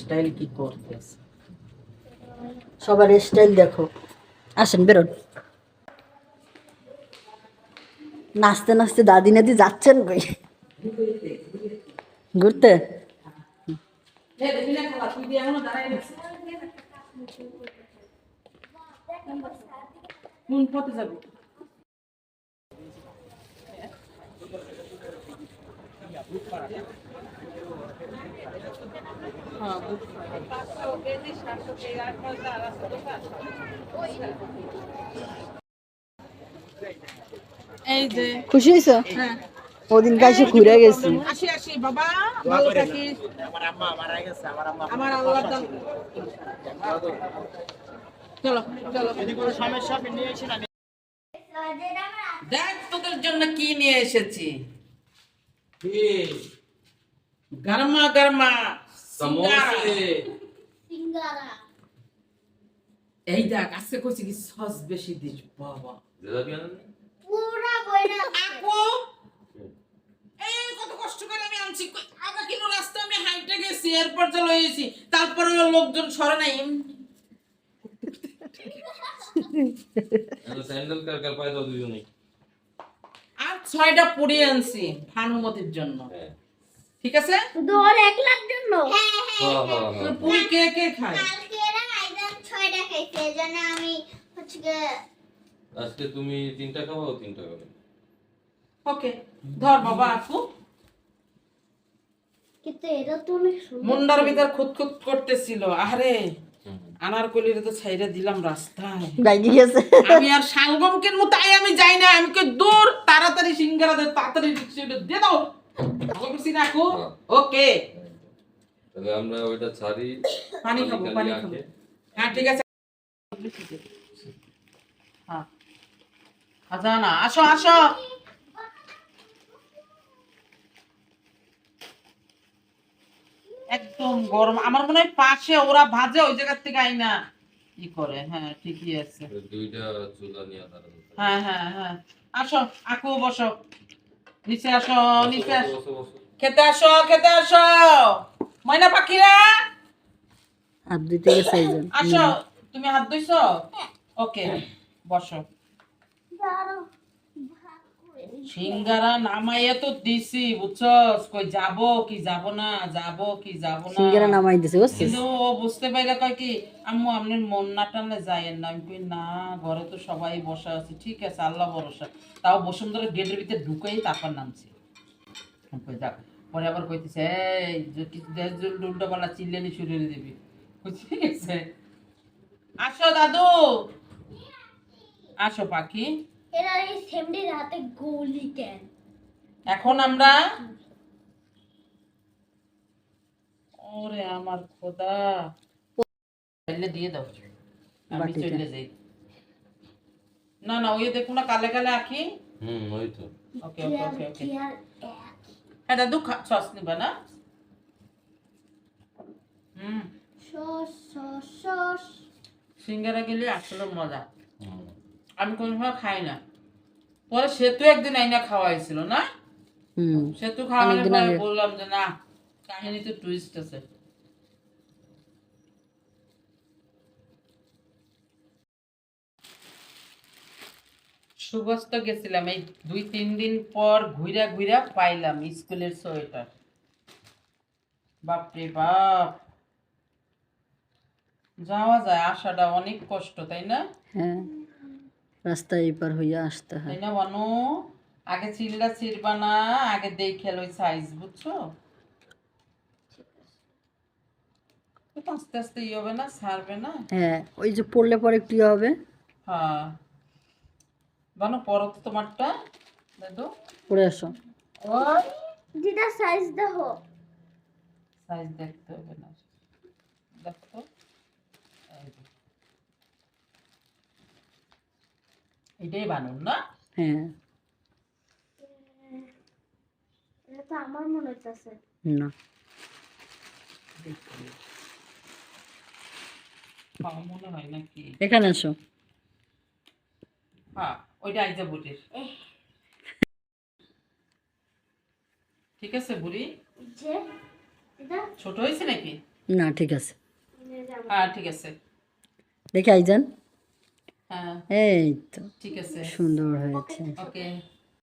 Style কি করতেছে? সবার স্টাইল দেখো। আসেন বেরোন। নাচতে নাচতে দাদি নাদি যাচ্ছেন কই? ঘুরতে? যাবি। খুশি হয়েছ? হ্যাঁ। ওদিন কাছে ঘুরে গেছি। আসি আসি বাবা ভালো থাকিস। আমার আল্লাহ দান। চলো চলো। দেখ তোদের জন্য কি নিয়ে এসেছি? গরমা গরমা। সিঙ্গারা। এই দেখ আজকে কইছি কি সস বেশি দিস বাবা। আপু এই কত কষ্ট করে আমি আনছি। রাস্তা আমি হাইটে গেছি এরপর লইছি তারপরে লোকজন সরে নাই। স্যান্ডেল কার কার পায়ে দাও দুজনেই। আর ছয়টা পুড়িয়ে আনছি ভানুমতির জন্য। হ্যাঁ। ঠিক আছে? ওর একলার জন্য। হ্যাঁ হ্যাঁ তো পুরি কে কে খায়? কালকে এরা আইদান ছয়টা খাইছে এজন্য আমি হচ্ছে আজকে তুমি তিনটা খাব ও তিনটা খাবে। ওকে ধর বাবা আপু। কিন্তু এরা তো অনেক সুন্দর মুন্ডার ভিতর খুদ খুদ করতেছিল আরে আনারকলির তো ছাইরা দিলাম রাস্তায়। গেছে। আমি আর সাঙ্গমকের মতো আই আমি যাই না আমি কই দূর তাড়াতাড়ি সিঙ্গারা দে তাড়াতাড়ি দিয়ে দাও। ভালো করছি না আপু ওকে। তাহলে আমরা ওইটা ছাড়ি। পানি খাব পানি খাব। হ্যাঁ ঠিক আছে। হ্যাঁ। আসো আসো। একদম গরম। আমার মনে হয় পাশে ওরা ভাজে ওই জায়গার থেকে আই না। ই করে? হ্যাঁ ঠিকই আছে। দুইটা চুলা নিয়ে হ্যাঁ হ্যাঁ হ্যাঁ। আসো আকু বসো। নিচে আসো নিচে আসো। খেতে আসো খেতে আসো। ময়না পাখিরা? হাত দিতে গেছে আসো তুমি হাত ধুইছো? ওকে বসো দাঁড়াও, ভাগ করে নিই। সিঙ্গারা নামাইয়ে তো দিছি বুঝছস? কই যাব কি যাব না? যাব কি যাব না? সিঙ্গারা নামাই দিছে বুঝছিস? কিন্তু ও বুঝতে পাইলে কয় কি আম্মু মন না টানলে না। আমি কই না ঘরে তো সবাই বসা আছে। ঠিক আছে আল্লাহ ভরসা। তাও বসুন্ধরা গেটের ভিতরে ঢুকেই তারপর নামছি। কই যাক। পরে আবার কইতেছে এই যে কিছু দেশ উল্টো পাল্লা চিল্লানি শুরু দিবি ঠিক আছে আসো দাদু। আসো পাখি। এরা এই সেমডির হাতে গলি কেন? এখন আমরা ওরে আমার খোদা। চাইলে দিয়ে দাও। আমি চলে যাই। না না ওই দেখুন না কালে কালে আঁকি। হুম ওই তো। ওকে ওকে ওকে। হ্যাঁ দাদু সস নিবা না? হুম। Sauce sauce sauce. সিঙ্গারা গেলে আসলে মজা। আমি কোনো সময় খাই না। পরে সেতু একদিন আইনা খাওয়াইছিল না? হুম। সেতু খাওয়ানোর পরে বললাম যে না কাহিনীতে টুইস্ট আছে। সুবস্ত গেছিলাম এই দুই তিন দিন পর ঘুরা ঘুরা পাইলাম স্কুলের সোয়েটার। বাপরে বাপ! যাওয়া যায় আসাটা অনেক কষ্ট তাই না? হ্যাঁ। রাস্তায় এপার হইয়া আসতে হয়। না বানু? আগে চিল্লা চিরবা না আগে দেখে লই সাইজ বুঝছ? আস্তে আস্তে ই হবে না ছাড়বে না? হ্যাঁ ওই যে পড়লে পরে কি হবে। হ্যাঁ। বানু পরো তো তোমারটা। পড়ে আসো। যেটা সাইজ দেখো। সাইজ দেখতে হবে না দেখো এই যে। এটাই বানুন না? হ্যাঁ। এটা তো আমার মনে হইতাছে। না। দেখি। পাও হয় নাকি? এখানে আসো। হ্যাঁ ওইটা আইজা বুড়ির। ঠিক আছে বুড়ি? ছোট হয়েছে নাকি? না ঠিক আছে। হ্যাঁ ঠিক আছে। দেখে আইজান। এই তো ঠিক আছে। সুন্দর হয়েছে। ওকে